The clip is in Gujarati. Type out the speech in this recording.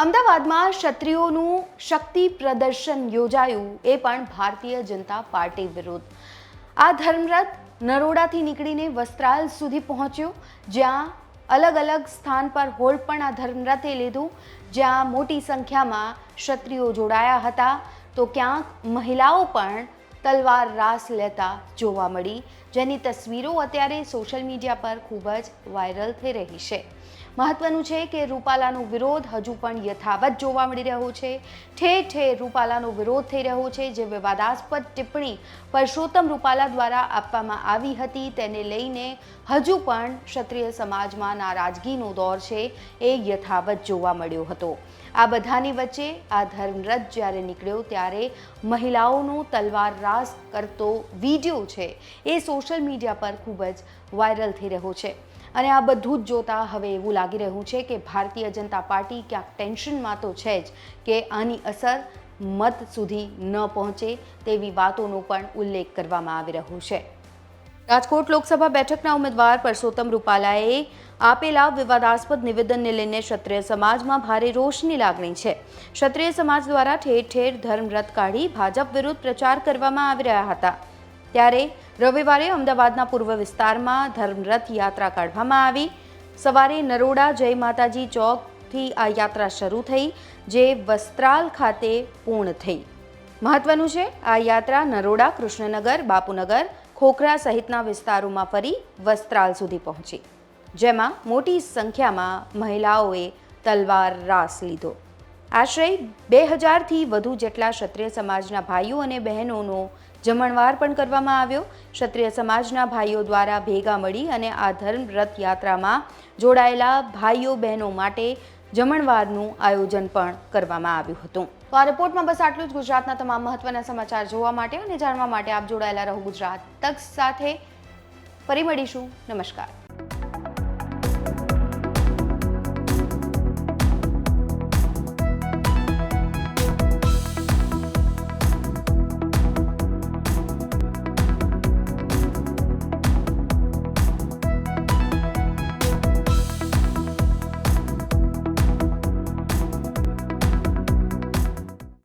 અમદાવાદમાં ક્ષત્રિયોનું શક્તિ પ્રદર્શન યોજાયું, એ પણ ભારતીય જનતા પાર્ટી વિરુદ્ધ. આ ધર્મરથ નરોડાથી નીકળીને વસ્ત્રાલ સુધી પહોંચ્યો, જ્યાં અલગ અલગ સ્થાન પર હોલ્ડ પણ આ ધર્મરથે લીધું, જ્યાં મોટી સંખ્યામાં ક્ષત્રિયો જોડાયા હતા. તો ક્યાંક મહિલાઓ પણ તલવાર રાસ લેતા જોવા મળી. જેની તસવીરો અત્યારે સોશિયલ મીડિયા પર ખૂબ જ વાયરલ થઈ રહી છે. મહત્વનું છે કે રૂપાલાનો વિરોધ હજુ પણ યથાવત જોવા મળી રહ્યો છે. ઠેર ઠેર રૂપાલાનો વિરોધ થઈ રહ્યો છે જે વિવાદાસ્પદ ટિપ્પણી પરસોત્તમ રૂપાલા દ્વારા આપવામાં આવી હતી. તેને લઈને હજુ પણ ક્ષત્રિય સમાજમાં નારાજગીનો દોર છે એ યથાવત જોવા મળ્યો હતો. આ બધાની વચ્ચે આ ધર્મરથ જ્યારે નીકળ્યો ત્યારે મહિલાઓનો તલવાર રાસ કરતો વીડિયો છે એ સોશિયલ મીડિયા પર ખૂબ જ વાયરલ થઈ રહ્યો છે. અને આ બધું જ જોતા હવે એવું લાગી રહ્યું છે કે ભારતીય જનતા પાર્ટી ક્યાંક ટેન્શનમાં તો છે જ કે આની અસર મત સુધી ન પહોંચે તેવી વાતોનો પણ ઉલ્લેખ કરવામાં આવી રહ્યો છે. રાજકોટ લોકસભા બેઠકના ઉમેદવાર પરસોત્તમ રૂપાલાએ આપેલા વિવાદાસ્પદ નિવેદનને લઈને ક્ષત્રિય સમાજમાં ભારે રોષની લાગણી છે. ક્ષત્રિય સમાજ દ્વારા ઠેર ઠેર ધર્મ રથ કાઢી ભાજપ વિરુદ્ધ પ્રચાર કરવામાં આવી રહ્યા હતા. ત્યારે રવિવારે અમદાવાદના પૂર્વ વિસ્તારમાં ધર્મરથ યાત્રા કાઢવામાં આવી. સવારે નરોડા જય માતાજી ચોકથી આ યાત્રા શરૂ થઈ, જે વસ્ત્રાલ ખાતે પૂર્ણ થઈ. મહત્વનું છે, આ યાત્રા નરોડા, કૃષ્ણનગર, બાપુનગર, ખોખરા સહિતના વિસ્તારોમાં ફરી વસ્ત્રાલ સુધી પહોંચી. જેમાં મોટી સંખ્યામાં મહિલાઓએ તલવાર રાસ લીધો. આશરે બે હજારથી વધુ જેટલા ક્ષત્રિય સમાજના ભાઈઓ અને બહેનોનો જમણવાર પણ કરવામાં આવ્યો. ક્ષત્રિય સમાજના ભાઈઓ દ્વારા ભેગા મળી અને આ ધર્મ રથ યાત્રામાં જોડાયેલા ભાઈઓ બહેનો માટે જમણવારનું આયોજન પણ કરવામાં આવ્યું હતું. તો આ રિપોર્ટમાં બસ આટલું જ. ગુજરાતના તમામ મહત્વના સમાચાર જોવા માટે અને જાણવા માટે આપ જોડાયેલા રહો ગુજરાત તક સાથે. ફરી મળીશું. નમસ્કાર.